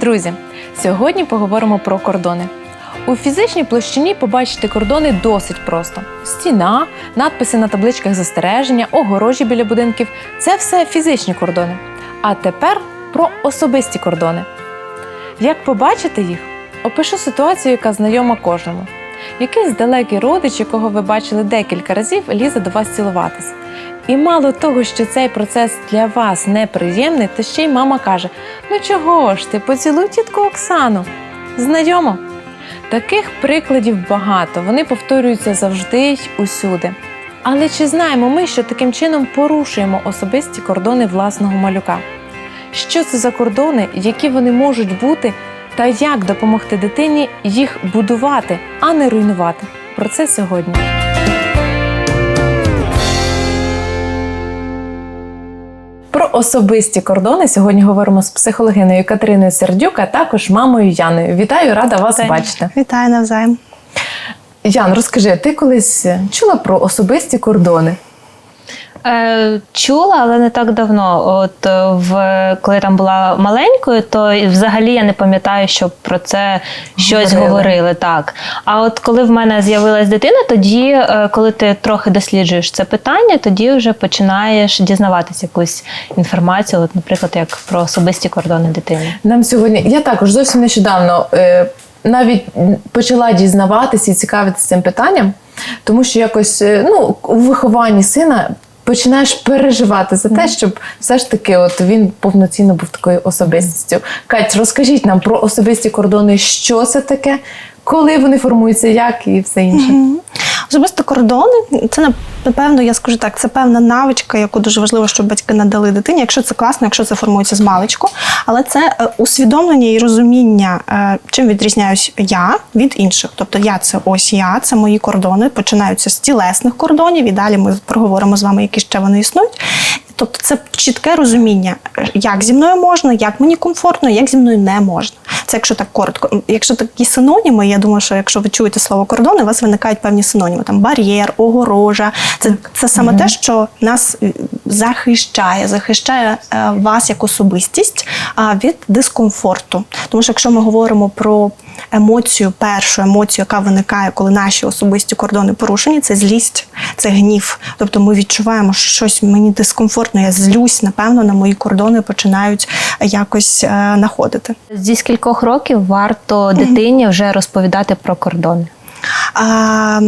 друзі! Сьогодні поговоримо про кордони. У фізичній площині побачити кордони досить просто: стіна, надписи на табличках застереження, огорожі біля будинків це все фізичні кордони. А тепер про особисті кордони. Як побачити їх? Опишу ситуацію, яка знайома кожному. Якийсь далекий родич, якого ви бачили декілька разів, лізе до вас цілуватись. І мало того, що цей процес для вас неприємний, то ще й мама каже: Ну чого ж ти, поцілуй тітку Оксану. Знайомо? Таких прикладів багато, вони повторюються завжди й усюди. Але чи знаємо ми, що таким чином порушуємо особисті кордони власного малюка? Що це за кордони, які вони можуть бути, та як допомогти дитині їх будувати, а не руйнувати? Про це сьогодні. Особисті кордони сьогодні говоримо з психологиною Катериною Сердюк, а також мамою Яною. Вітаю, рада вас Вітаю. бачити. Вітаю навзаєм. Ян, розкажи, ти колись чула про особисті кордони? Е, чула, але не так давно. От е, в коли там була маленькою, то взагалі я не пам'ятаю, щоб про це щось Говорили. говорили. Так. А от коли в мене з'явилась дитина, тоді, е, коли ти трохи досліджуєш це питання, тоді вже починаєш дізнаватися якусь інформацію, от, наприклад, як про особисті кордони дитини. Нам сьогодні я також зовсім нещодавно е, навіть почала дізнаватися і цікавитися цим питанням, тому що якось е, ну, у вихованні сина. Починаєш переживати за те, щоб все ж таки от він повноцінно був такою особистістю. Кать, розкажіть нам про особисті кордони, що це таке, коли вони формуються, як і все інше. Особисто кордони це напевно, я скажу так, це певна навичка, яку дуже важливо, щоб батьки надали дитині. Якщо це класно, якщо це формується з маличку, але це е, усвідомлення і розуміння, е, чим відрізняюсь я від інших. Тобто я це ось я, це мої кордони, починаються з тілесних кордонів, і далі ми проговоримо з вами, які ще вони існують. Тобто це чітке розуміння, як зі мною можна, як мені комфортно, як зі мною не можна. Це якщо так коротко. Якщо такі синоніми, я думаю, що якщо ви чуєте слово кордони, у вас виникають певні синоніми. Там бар'єр, огорожа. Це, це саме те, що нас е, захищає, захищає е, вас як особистість від дискомфорту. Тому що якщо ми говоримо про емоцію, першу емоцію, яка виникає, коли наші особисті кордони порушені, це злість, це гнів. Тобто ми відчуваємо, що щось мені дискомфортно, я злюсь, напевно, на мої кордони починають якось е, находити. Зі скількох років варто дитині вже розповідати про кордони? А,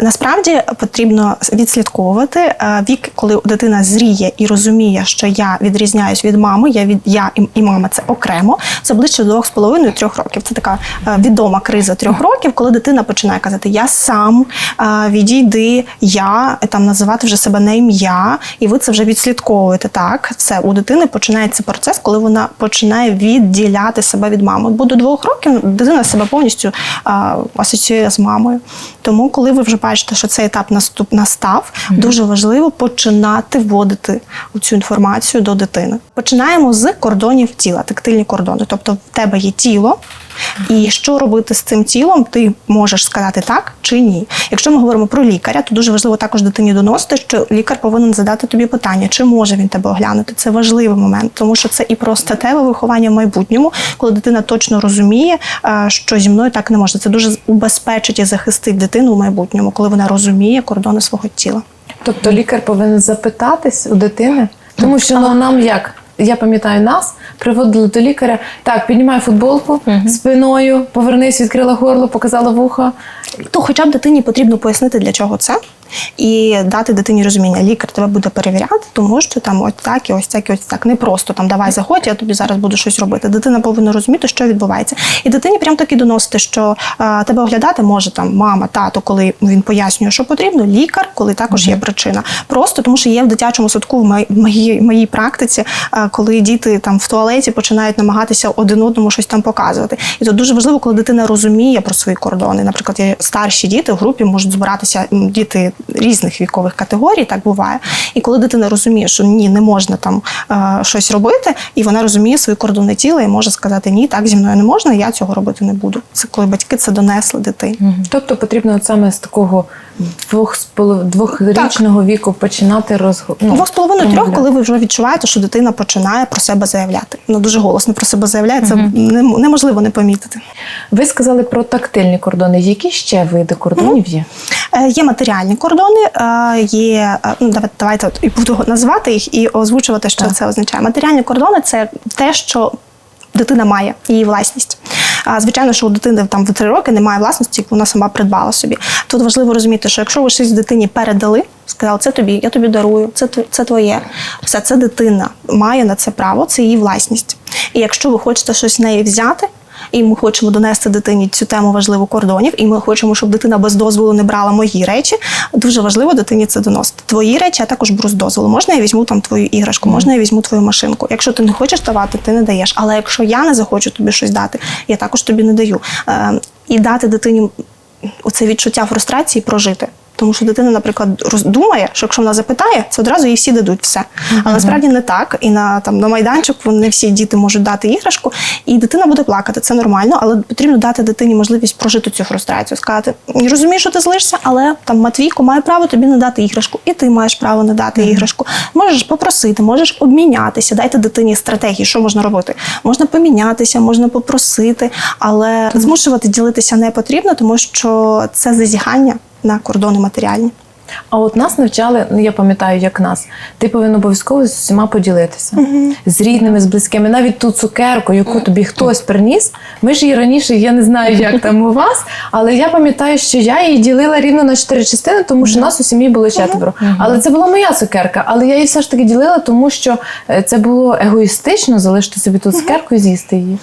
насправді потрібно відслідковувати вік, коли дитина зріє і розуміє, що я відрізняюсь від мами, я від я і, мама це окремо. Це ближче до 2,5-3 років. Це така відома криза трьох років, коли дитина починає казати Я сам відійди, я там називати вже себе на ім'я, і ви це вже відслідковуєте. Так, все у дитини починається процес, коли вона починає відділяти себе від мами. Бо до двох років дитина себе повністю асоціює з мамою. Тому, коли ви вже бачите, що цей етап наступ настав, дуже важливо починати вводити цю інформацію до дитини. Починаємо з кордонів тіла, тактильні кордони. Тобто, в тебе є тіло. І що робити з цим тілом, ти можеш сказати так чи ні. Якщо ми говоримо про лікаря, то дуже важливо також дитині доносити, що лікар повинен задати тобі питання, чи може він тебе оглянути. Це важливий момент, тому що це і про статеве виховання в майбутньому, коли дитина точно розуміє, що зі мною так не можна. Це дуже убезпечить і захистить дитину в майбутньому, коли вона розуміє кордони свого тіла. Тобто лікар повинен запитатись у дитини, тому що ну, нам як. Я пам'ятаю нас, приводили до лікаря. Так, піднімай футболку спиною, повернись, відкрила горло, показала вухо. То хоча б дитині потрібно пояснити, для чого це, і дати дитині розуміння. Лікар тебе буде перевіряти, тому що там ось так і ось так і ось так. Не просто там давай заходь, я тобі зараз буду щось робити. Дитина повинна розуміти, що відбувається. І дитині прям таки доносити, що а, тебе оглядати може там мама, тато, коли він пояснює, що потрібно, лікар, коли також є причина. Просто тому, що є в дитячому садку в моїй, моїй, моїй практиці, а, коли діти там в туалеті починають намагатися один одному щось там показувати. І це дуже важливо, коли дитина розуміє про свої кордони. Наприклад, старші діти в групі можуть збиратися діти різних вікових категорій, так буває. І коли дитина розуміє, що ні, не можна там е, щось робити, і вона розуміє свої кордони тіла і може сказати ні, так зі мною не можна, я цього робити не буду. Це коли батьки це донесли дитині. Тобто потрібно от саме з такого двох з двохрічного віку починати роз... ну, Двох з половиною трьох, коли ви вже відчуваєте, що дитина починає про себе заявляти. Ну дуже голосно про себе заявляє. Це нем- неможливо не помітити. Ви сказали про тактильні кордони. Які ще види кордонів є? Е, Є матеріальні кордони, е, є е, ну, давайте, і буду називати їх і озвучувати, що Так. це означає. Матеріальні кордони це те, що дитина має, її власність. Звичайно, що у дитини там в три роки немає власності, яку вона сама придбала собі. Тут важливо розуміти, що якщо ви щось дитині передали, сказали, це тобі, я тобі дарую, це це твоє. Все це дитина має на це право, це її власність. І якщо ви хочете щось в неї взяти, і ми хочемо донести дитині цю тему важливу кордонів, і ми хочемо, щоб дитина без дозволу не брала мої речі. Дуже важливо дитині це доносити. Твої речі, я також беру з дозволу. Можна я візьму там твою іграшку, можна я візьму твою машинку. Якщо ти не хочеш давати, ти не даєш. Але якщо я не захочу тобі щось дати, я також тобі не даю. Е, і дати дитині оце відчуття фрустрації прожити. Тому що дитина, наприклад, роздумає, що якщо вона запитає, це одразу їй всі дадуть все. Але насправді не так. І на там на майданчику не всі діти можуть дати іграшку, і дитина буде плакати. Це нормально, але потрібно дати дитині можливість прожити цю фрустрацію. Сказати, розумію, що ти злишся, але там Матвійко має право тобі не дати іграшку, і ти маєш право не дати іграшку. Можеш попросити, можеш обмінятися, дайте дитині стратегії, що можна робити. Можна помінятися, можна попросити, але змушувати ділитися не потрібно, тому що це зазіхання на кордони матеріальні. А от нас навчали, ну я пам'ятаю, як нас. Ти повинен обов'язково з усіма поділитися з рідними, з близькими. Навіть ту цукерку, яку тобі хтось приніс. Ми ж її раніше, я не знаю, як там у вас, але я пам'ятаю, що я її ділила рівно на чотири частини, тому що нас у сім'ї було четверо. Але це була моя цукерка. Але я її все ж таки ділила, тому що е, це було егоїстично залишити собі ту цукерку і з'їсти її.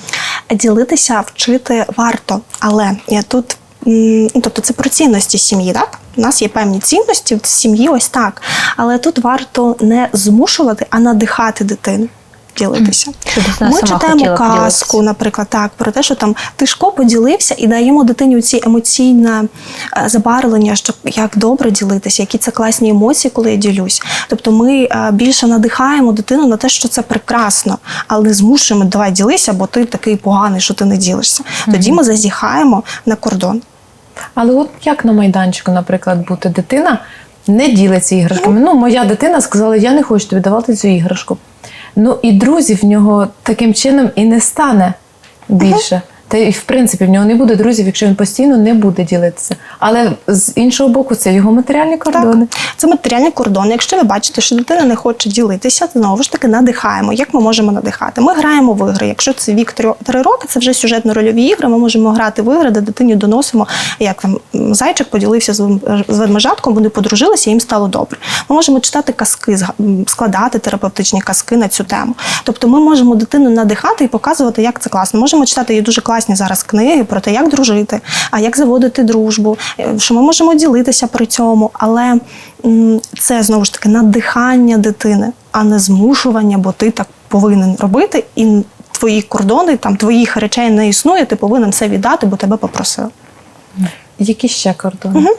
Ділитися вчити варто, але я тут. Ну, Тобто це про цінності сім'ї, так? У нас є певні цінності в сім'ї, ось так. Але тут варто не змушувати, а надихати дитину. Ділитися. Дитина Ми читаємо казку, наприклад, так, про те, що там Тишко поділився і даємо дитині ці емоційне е, забарвлення, що як добре ділитися, які це класні емоції, коли я ділюсь. Тобто ми е, більше надихаємо дитину на те, що це прекрасно, але не змушуємо давай ділися, бо ти такий поганий, що ти не ділишся. Тоді ми зазіхаємо на кордон. Але от як на майданчику, наприклад, бути дитина не ділиться іграшками. Ну, моя дитина сказала, я не хочу тобі давати цю іграшку. Ну і друзів в нього таким чином і не стане більше. Та і в принципі в нього не буде друзів, якщо він постійно не буде ділитися. Але з іншого боку, це його матеріальні кордони. Так, це матеріальні кордони. Якщо ви бачите, що дитина не хоче ділитися, то знову ж таки надихаємо. Як ми можемо надихати? Ми граємо в ігри. Якщо це вік 3 роки, це вже сюжетно-рольові ігри. Ми можемо грати в ігри, де дитині доносимо, як там зайчик поділився з ведмежатком, вони подружилися, їм стало добре. Ми можемо читати казки, складати терапевтичні казки на цю тему. Тобто, ми можемо дитину надихати і показувати, як це класно. Можемо читати є дуже класні зараз книги про те, як дружити, а як заводити дружбу, е, що ми можемо ділитися при цьому, але це знову ж таки надихання дитини, а не змушування, бо ти так повинен робити, і твої кордони, там твоїх речей не існує, ти повинен це віддати, бо тебе попросили. Які ще кордони? А,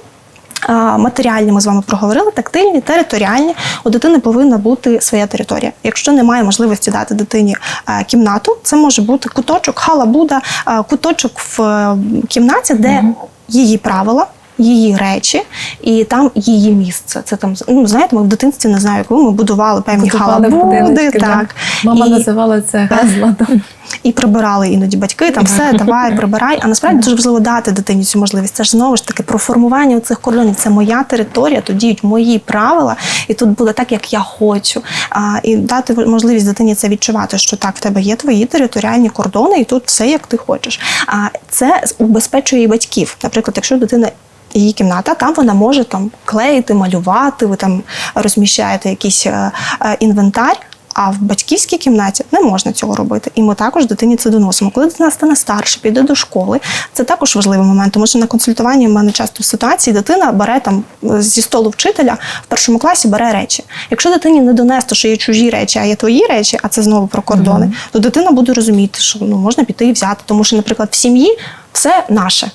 Матеріальні ми з вами проговорили, тактильні, територіальні. У дитини повинна бути своя територія. Якщо немає можливості дати дитині е, кімнату, це може бути куточок, халабуда, е, куточок в е, кімнаті, де її правила. Її речі, і там її місце. Це там ну знаєте, ми в дитинстві не знаю, ви ми будували певні Будували халабуди, да. так Мама і, називала це безладом. і прибирали іноді батьки. Там все давай, прибирай. А насправді дуже важливо дати дитині цю можливість. Це ж знову ж таки про формування цих кордонів. Це моя територія, тут діють мої правила, і тут буде так, як я хочу. А, і дати можливість дитині це відчувати, що так, в тебе є твої територіальні кордони, і тут все як ти хочеш. А це убезпечує і батьків. Наприклад, якщо дитина. Її кімната, там вона може там клеїти, малювати, ви там розміщаєте якийсь е, е, інвентар. А в батьківській кімнаті не можна цього робити. І ми також дитині це доносимо. Коли дитина стане старше, піде до школи, це також важливий момент, тому що на консультуванні в мене часто в ситуації дитина бере там е, зі столу вчителя в першому класі бере речі. Якщо дитині не донести, що є чужі речі, а є твої речі, а це знову про кордони, то дитина буде розуміти, що ну можна піти і взяти, тому що, наприклад, в сім'ї все наше.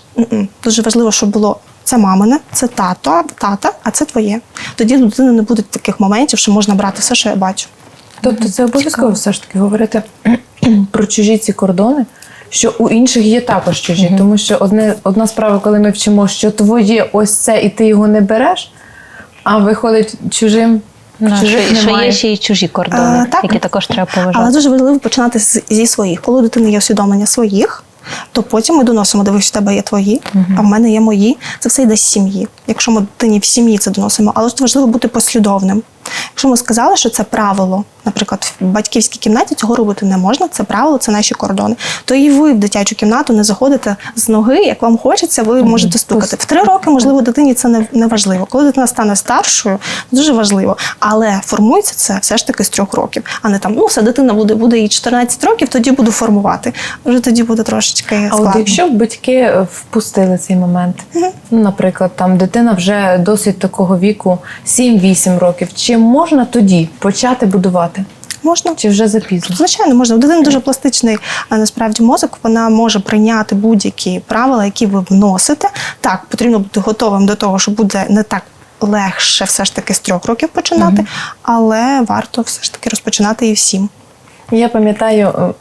Дуже важливо, щоб було Це мамине, це тато, тата, а це твоє. Тоді у дитини не буде таких моментів, що можна брати все, що я бачу. Тобто це обов'язково все ж таки говорити про чужі ці кордони, що у інших є також чужі. Тому що одне, одна справа, коли ми вчимо, що твоє ось це, і ти його не береш, а виходить чужим. Ну, чужих що, немає. є ще й чужі кордони, Е, так. які також треба поважати. Але дуже важливо починати з- зі своїх. Коли у дитини є усвідомлення своїх, то потім ми доносимо, дивись, у тебе є твої, а в мене є мої. Це все йде з сім'ї. Якщо ми дитині в сім'ї це доносимо, але важливо бути послідовним. Якщо ми сказали, що це правило, наприклад, в батьківській кімнаті цього робити не можна, це правило, це наші кордони. То і ви в дитячу кімнату не заходите з ноги, як вам хочеться, ви можете стукати. В три роки, можливо, дитині це не, не важливо. Коли дитина стане старшою, дуже важливо. Але формується це все ж таки з трьох років, а не там, ну все, дитина буде, буде їй 14 років, тоді буду формувати. Вже тоді буде трошечки А от якщо б батьки е, впустили цей момент, ну, наприклад, там дитина вже досить такого віку 7-8 років, чи можна тоді почати будувати? Можна. Чи вже запізно? Звичайно, можна. У дитини дуже пластичний насправді мозок. Вона може прийняти будь-які правила, які ви вносите. Так, потрібно бути готовим до того, що буде не так легше все ж таки з трьох років починати, але варто все ж таки розпочинати і всім. Я пам'ятаю е,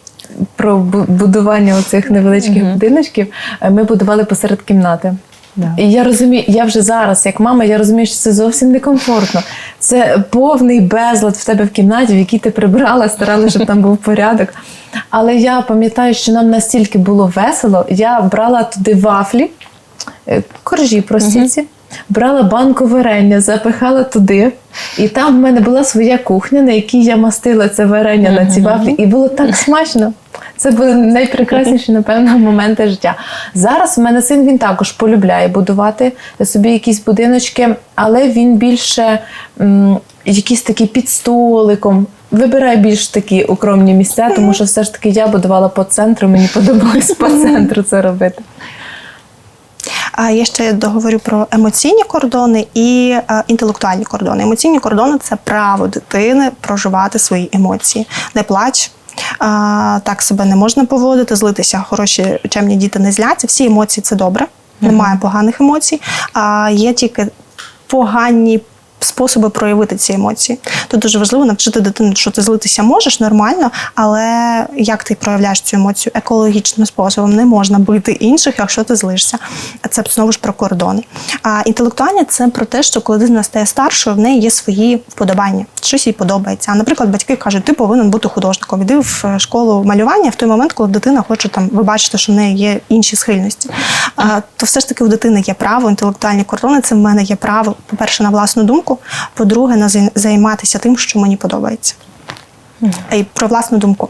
про бу- будування оцих невеличких будиночків. Е, Ми будували посеред кімнати. Да. І я розумію, я вже зараз, як мама, я розумію, що це зовсім некомфортно. Це повний безлад в тебе в кімнаті, в якій ти прибрала, старалася, щоб там був порядок. Але я пам'ятаю, що нам настільки було весело, я брала туди вафлі, е, коржі простіці, брала банку варення, запихала туди. І там в мене була своя кухня, на якій я мастила це варення на ці вафлі, і було так смачно. Це були найпрекрасніші, напевно, моменти життя. Зараз в мене син він також полюбляє будувати собі якісь будиночки, але він більше м, якісь такі під столиком. Вибирає більш такі укромні місця, тому що все ж таки я будувала по центру, мені подобалось по центру це робити. А я ще договорю про емоційні кордони і е, інтелектуальні кордони. Емоційні кордони це право дитини проживати свої емоції. Не плач. А, так себе не можна поводити, злитися. Хороші чемні діти не зляться. Всі емоції це добре. Немає поганих емоцій. А є тільки погані способи проявити ці емоції. Тут дуже важливо навчити дитину, що ти злитися можеш нормально, але як ти проявляєш цю емоцію екологічним способом, не можна бити інших, якщо ти злишся. Це знову ж про кордони. А інтелектуальне це про те, що коли дитина стає старшою, в неї є свої вподобання, щось їй подобається. Наприклад, батьки кажуть, ти повинен бути художником. Іди в е, школу малювання в той момент, коли дитина хоче там, ви що в неї є інші схильності. А, то все ж таки у дитини є право, інтелектуальні кордони. Це в мене є право, по-перше, на власну думку, по-друге, на займатися тим, що мені подобається. І про власну думку.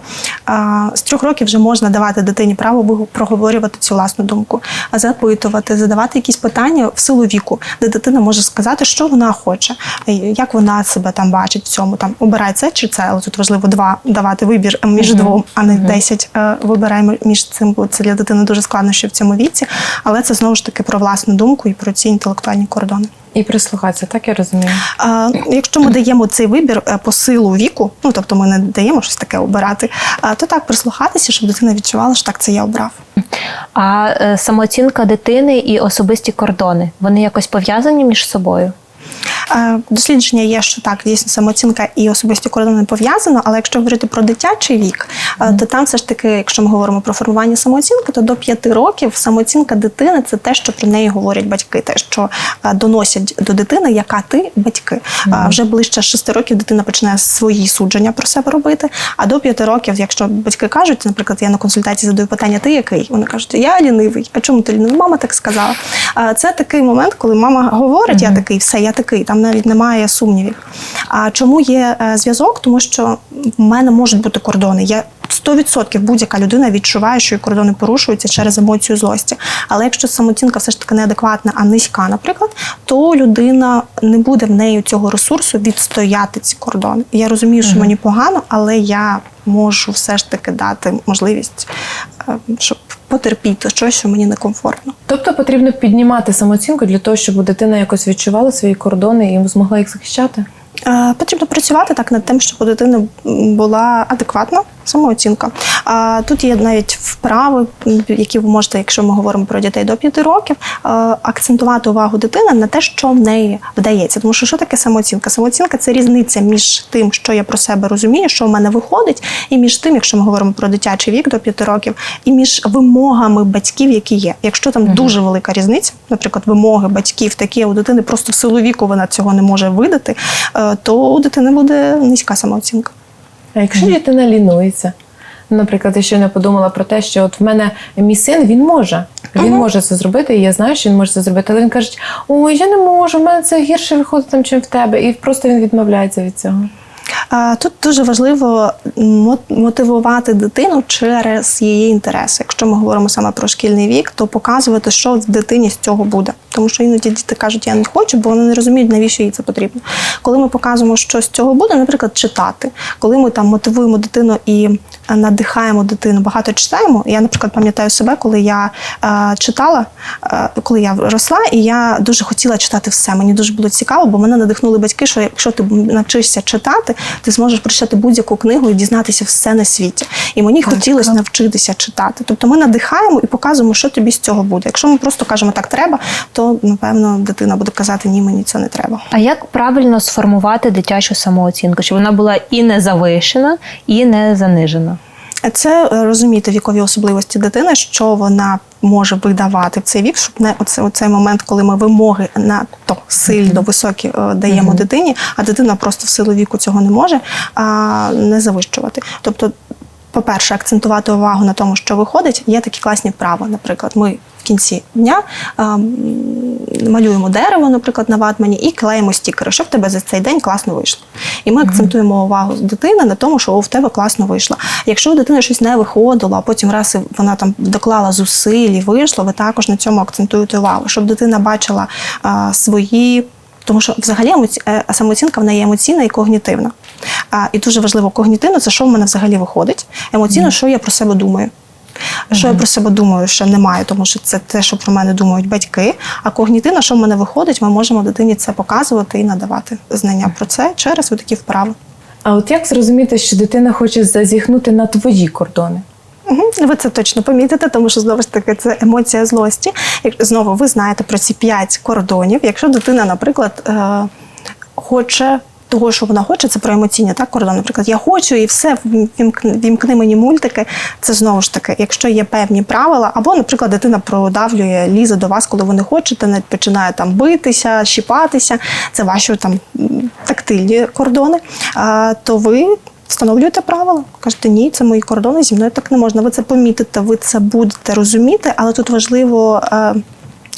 З трьох років вже можна давати дитині право проговорювати цю власну думку, а запитувати, задавати якісь питання в силу віку, де дитина може сказати, що вона хоче, як вона себе там бачить в цьому. Там обирай це чи це, але тут важливо два давати вибір між двом, а не десять е, вибирай між цим, бо це для дитини дуже складно ще в цьому віці. Але це знову ж таки про власну думку і про ці інтелектуальні кордони. І прислухатися, так я розумію. А, якщо ми даємо цей вибір е, по силу віку, ну тобто ми не даємо щось таке обирати, а, то так прислухатися, щоб дитина відчувала, що так це я обрав. А е, самооцінка дитини і особисті кордони вони якось пов'язані між собою? Е, Дослідження є, що так, дійсно самооцінка і особисті кордони пов'язано, але якщо говорити про дитячий вік, е, то там все ж таки, якщо ми говоримо про формування самооцінки, то до 5 років самооцінка дитини це те, що про неї говорять батьки, те, що е, доносять до дитини, яка ти батьки. А Вже ближче 6 років дитина починає свої судження про себе робити. А до 5 років, якщо батьки кажуть, наприклад, я на консультації задаю питання, ти який? Вони кажуть, я лінивий. А чому ти лінивий? Мама так сказала. Це такий момент, коли мама говорить, я такий, все, я такий. Там навіть немає сумнівів. А чому є е, зв'язок? Тому що в мене можуть бути кордони. Я 100% будь-яка людина відчуває, що її кордони порушуються через емоцію злості. Але якщо самооцінка все ж таки неадекватна, а низька, наприклад, то людина не буде в неї цього ресурсу відстояти ці кордони. Я розумію, що мені погано, але я можу все ж таки дати можливість, е, щоб потерпіти щось, що мені некомфортно. Тобто потрібно піднімати самооцінку для того, щоб дитина якось відчувала свої кордони і змогла їх захищати. Е, Потрібно працювати так над тим, щоб у дитини була адекватна Самооцінка. Тут є навіть вправи, які ви можете, якщо ми говоримо про дітей до 5 років, акцентувати увагу дитини на те, що в неї вдається. Тому що що таке самооцінка? Самооцінка це різниця між тим, що я про себе розумію, що в мене виходить, і між тим, якщо ми говоримо про дитячий вік до 5 років, і між вимогами батьків, які є. Якщо там дуже велика різниця, наприклад, вимоги батьків такі, а у дитини просто в силу віку вона цього не може видати, е, то у дитини буде низька самооцінка. А якщо дитина лінується? Наприклад, я ще не подумала про те, що от в мене мій син він може. Він може це зробити, і я знаю, що він може це зробити. Але він каже: ой, я не можу, в мене це гірше виходить там, чим в тебе. І просто він відмовляється від цього. Тут дуже важливо мотивувати дитину через її інтереси. Якщо ми говоримо саме про шкільний вік, то показувати, що в дитині з цього буде. Тому що іноді діти кажуть, я не хочу, бо вони не розуміють, навіщо їй це потрібно. Коли ми показуємо, що з цього буде, наприклад, читати, коли ми там мотивуємо дитину і е, надихаємо дитину, багато читаємо. Я, наприклад, пам'ятаю себе, коли я е, читала, е, коли я росла, і я дуже хотіла читати все. Мені дуже було цікаво, бо мене надихнули батьки, що якщо ти навчишся читати, ти зможеш прочитати будь-яку книгу і дізнатися все на світі. І мені хотілося навчитися читати. Тобто ми надихаємо і показуємо, що тобі з цього буде. Якщо ми просто кажемо так треба, то напевно дитина буде казати ні, мені це не треба. А як правильно сформувати дитячу самооцінку? Щоб вона була і не завишена, і не занижена? Це е, розуміти вікові особливості дитини, що вона може видавати в цей вік, щоб не оце, оцей момент, коли ми вимоги надто сильно високі е, даємо дитині, а дитина просто в силу віку цього не може, а не завищувати. Тобто, по-перше, акцентувати увагу на тому, що виходить. Є такі класні вправи. Наприклад, ми кінці дня малюємо дерево, наприклад, на ватмані, і клеїмо стікери, щоб в тебе за цей день класно вийшло. І ми акцентуємо увагу дитини на тому, що в тебе класно вийшло. Якщо у дитини щось не виходило, а потім раз вона там доклала зусиль і вийшло, ви також на цьому акцентуєте увагу, щоб дитина бачила а, свої. Тому що взагалі емоці... е, самооцінка вона є емоційна і когнітивна. А, і дуже важливо когнітивно, це що в мене взагалі виходить. Емоційно, що я про себе думаю. Що я про себе думаю, що немає, тому що це те, що про мене думають батьки. А когнітивно, що в мене виходить, ми можемо дитині це показувати і надавати знання про це через такі вправи. А от як зрозуміти, що дитина хоче зазіхнути на твої кордони? Ви це точно помітите, тому що знову ж таки це емоція злості. Як знову ви знаєте про ці п'ять кордонів. Якщо дитина, наприклад, е, хоче. Того, що вона хоче, це про емоційні так, кордон. Наприклад, я хочу і все, вімкни, вімкни мені мультики. Це знову ж таки, якщо є певні правила, або, наприклад, дитина продавлює, лізе до вас, коли ви не хочете, не починає там битися, щіпатися. Це ваші там тактильні кордони. А, то ви встановлюєте правила. Кажете, ні, це мої кордони, зі мною так не можна. Ви це помітите, ви це будете розуміти, але тут важливо е,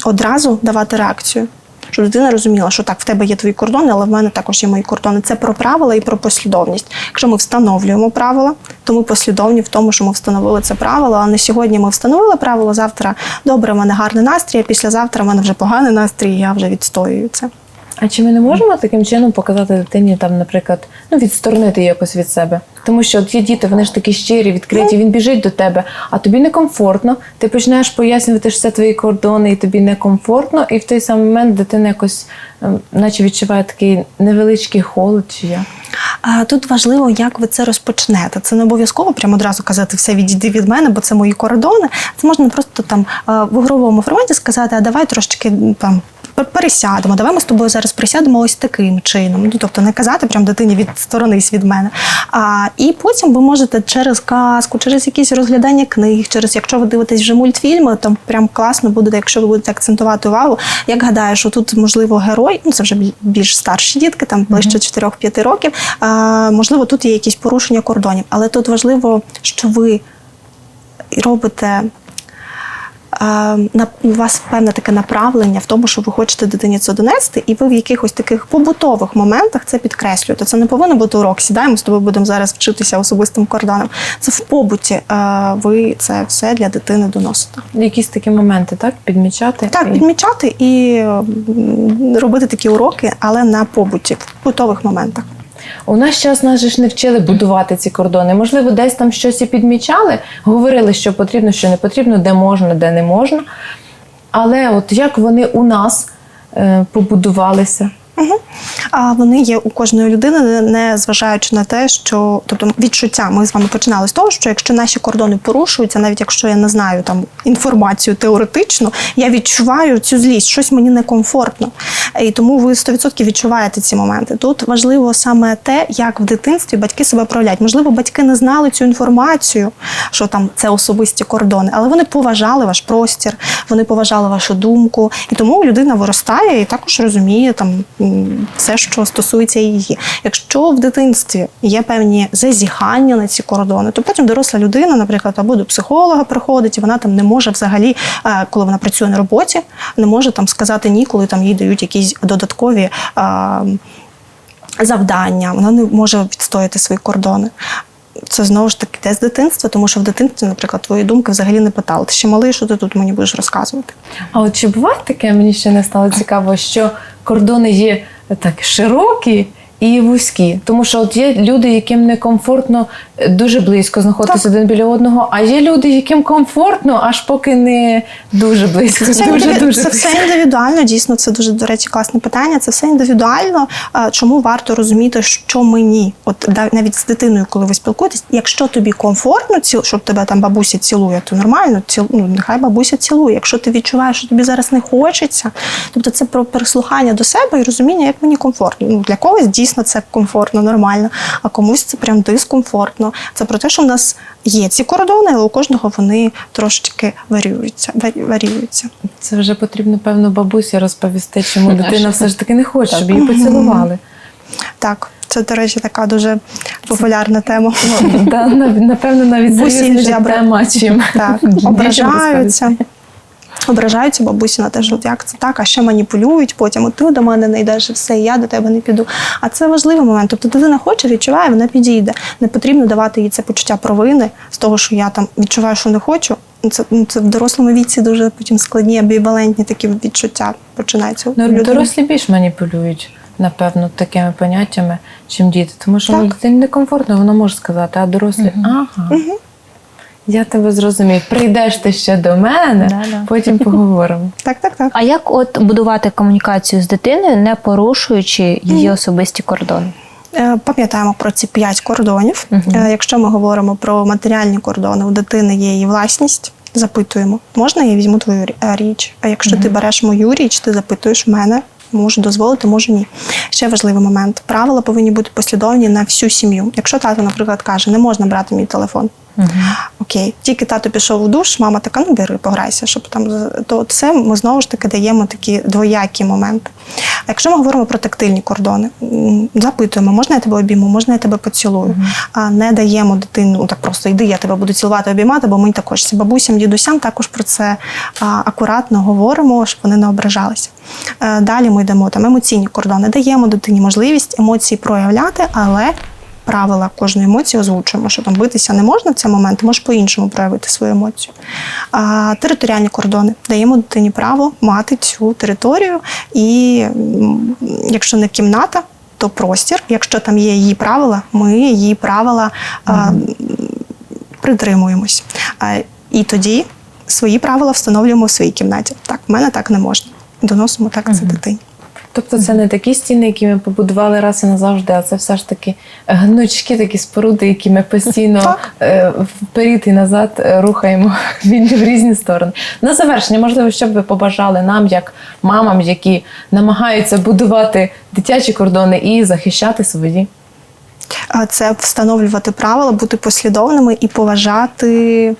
одразу давати реакцію. Щоб дитина розуміла, що так, в тебе є твої кордони, але в мене також є мої кордони. Це про правила і про послідовність. Якщо ми встановлюємо правила, то ми послідовні в тому, що ми встановили це правило. А не сьогодні ми встановили правило, завтра добре, в мене гарний настрій, а післязавтра в мене вже поганий настрій, я вже відстоюю це. А чи ми не можемо таким чином показати дитині, там, наприклад, ну відсторонити якось від себе? Тому що є діти, вони ж такі щирі, відкриті, він біжить до тебе, а тобі некомфортно. Ти починаєш пояснювати, що це твої кордони, і тобі некомфортно, і в той самий момент дитина якось, ем, наче відчуває такий невеличкий холод чи як. Тут важливо, як ви це розпочнете. Це не обов'язково прямо одразу казати все відійди від мене, бо це мої кордони. Це можна просто там в ігровому форматі сказати, а давай трошечки там. Пер- Пересядемо, давай ми з тобою зараз присядемо ось таким чином. Ну тобто не казати прям дитині відсторонись від мене. А і потім ви можете через казку, через якісь розглядання книг, через якщо ви дивитесь вже мультфільми, там прям класно буде, якщо ви будете акцентувати увагу. Як гадаєш, що тут можливо герой, ну це вже більш старші дітки, там ближче 4-5 років. А, можливо, тут є якісь порушення кордонів, але тут важливо, що ви робите. На- У вас певне таке направлення в тому, що ви хочете дитині це донести, і ви в якихось таких побутових моментах це підкреслюєте. Це не повинен бути урок. Сідаємо з тобою, будемо зараз вчитися особистим кордонам. Це в побуті. а, Ви це все для дитини доносите. Якісь такі моменти, так? Підмічати. Так, І- підмічати і робити такі уроки, але на побуті, в побутових моментах. У наш час нас ж не вчили будувати ці кордони. Можливо, десь там щось і підмічали, говорили, що потрібно, що не потрібно, де можна, де не можна. Але от як вони у нас е, побудувалися? Угу. А вони є у кожної людини, не- зважаючи на те, що тобто відчуття. Ми з вами починали з того, що якщо наші кордони порушуються, навіть якщо я не знаю там інформацію теоретично, я відчуваю цю злість, щось мені некомфортно. І тому ви 100% відчуваєте ці моменти. Тут важливо саме те, як в дитинстві батьки себе проявляють. Можливо, батьки не знали цю інформацію, що там це особисті кордони, але вони поважали ваш простір, вони поважали вашу думку, і тому людина виростає і також розуміє там все, що стосується її. Якщо в дитинстві є певні зазіхання на ці кордони, то потім доросла людина, наприклад, або до психолога приходить, і вона там не може взагалі, е, коли вона працює на роботі, не може там сказати ні, коли там їй дають якісь додаткові. е, Завдання, вона не може відстояти свої кордони. Це знову ж таки те з дитинства, тому що в дитинстві, наприклад, твої думки взагалі не питали. Ти ще малий, що ти тут мені будеш розказувати? А от чи буває таке, мені ще не стало цікаво, що кордони є так широкі і вузькі. Тому що от є люди, яким некомфортно е, дуже близько знаходитися один біля одного, а є люди, яким комфортно, аж поки не дуже близько. Це, дуже, індиві- дуже це все індивідуально. Дійсно, це дуже до речі, класне питання. Це все індивідуально. Чому варто розуміти, що мені, от навіть з дитиною, коли ви спілкуєтесь, якщо тобі комфортно, щоб тебе там бабуся цілує, то нормально, ціл, ну, нехай бабуся цілує. Якщо ти відчуваєш, що тобі зараз не хочеться, тобто це про прислухання до себе і розуміння, як мені комфортно. Ну для когось дійсно це комфортно, нормально, а комусь це прям дискомфортно. Це про те, що в нас є ці кордони, але у кожного вони трошечки варіюються. варіюються. Це вже потрібно, певно, бабусі розповісти, чому дитина все ж таки не хоче, щоб її поцілували. Так, це, до речі, така дуже популярна тема. Ну, да, напевно, навіть серйозніша тема, чим Так, ображаються. Ображаються бабусі на те, що от як це так, а ще маніпулюють потім. От ти до мене не йдеш, і все, і я до тебе не піду. А це важливий момент. Тобто дитина хоче, відчуває, вона підійде. Не потрібно давати їй це почуття провини з того, що я там відчуваю, що не хочу. Це, ну, це в дорослому віці дуже потім складні, амбівалентні такі відчуття починаються. Ну, людини. дорослі більш маніпулюють, напевно, такими поняттями, чим діти. Тому що Так. ну, дитині некомфортно, вона може сказати, а дорослі, ага. Я тебе зрозумів. Прийдеш ти ще до мене, Да-да. потім поговоримо. Так, так, так. А як от будувати комунікацію з дитиною, не порушуючи її особисті кордони? Е, Пам'ятаємо про ці п'ять кордонів. Е, Якщо ми говоримо про матеріальні кордони, у дитини є її власність. Запитуємо, можна я візьму твою рі- е, річ? А якщо ти береш мою річ, ти запитуєш мене, можу дозволити, можу ні. Ще важливий момент: правила повинні бути послідовні на всю сім'ю. Якщо тато, наприклад, каже, не можна брати мій телефон. Окей, тільки тато пішов у душ, мама така, ну бери, пограйся, щоб там то це ми знову ж таки даємо такі двоякі моменти. А якщо ми говоримо про тактильні кордони, запитуємо, можна я тебе обійму, можна я тебе поцілую. А не даємо дитину ну, так просто йди, я тебе буду цілувати, обіймати, бо ми також з бабусям, дідусям також про це а, акуратно говоримо, щоб вони не ображалися. Е, Далі ми йдемо там емоційні кордони, даємо дитині можливість емоції проявляти, але правила кожної емоції озвучуємо, що там битися не можна в цей момент, ти можеш по-іншому проявити свою емоцію. А, територіальні кордони даємо дитині право мати цю територію, і якщо не кімната, то простір. Якщо там є її правила, ми її правила а, притримуємось. А, і тоді свої правила встановлюємо в своїй кімнаті. Так, в мене так не можна. Доносимо так це дитині. Тобто це не такі стіни, які ми побудували раз і назавжди, а це все ж таки гнучки, такі споруди, які ми постійно е, вперед і назад е, рухаємо в різні- сторони. На завершення, можливо, що б ви побажали нам, як мамам, які намагаються будувати дитячі кордони і захищати свої. Це встановлювати правила, бути послідовними і поважати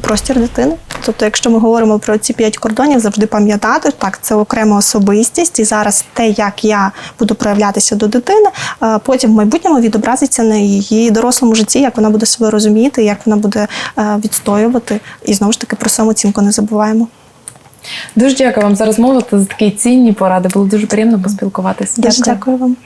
простір дитини. Тобто, якщо ми говоримо про ці п'ять кордонів, завжди пам'ятати, так, це окрема особистість, і зараз те, як я буду проявлятися до дитини, потім в майбутньому відобразиться на її дорослому житті, як вона буде себе розуміти, як вона буде е, відстоювати. І знову ж таки про самооцінку не забуваємо. Дуже дякую вам за розмову та за такі цінні поради. Було дуже приємно поспілкуватися. Дуже дякую вам.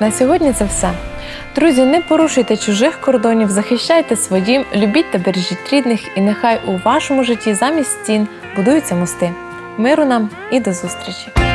На сьогодні це все. Друзі, не порушуйте чужих кордонів, захищайте свої, любіть та бережіть рідних, і нехай у вашому житті замість стін будуються мости. Миру нам і до зустрічі!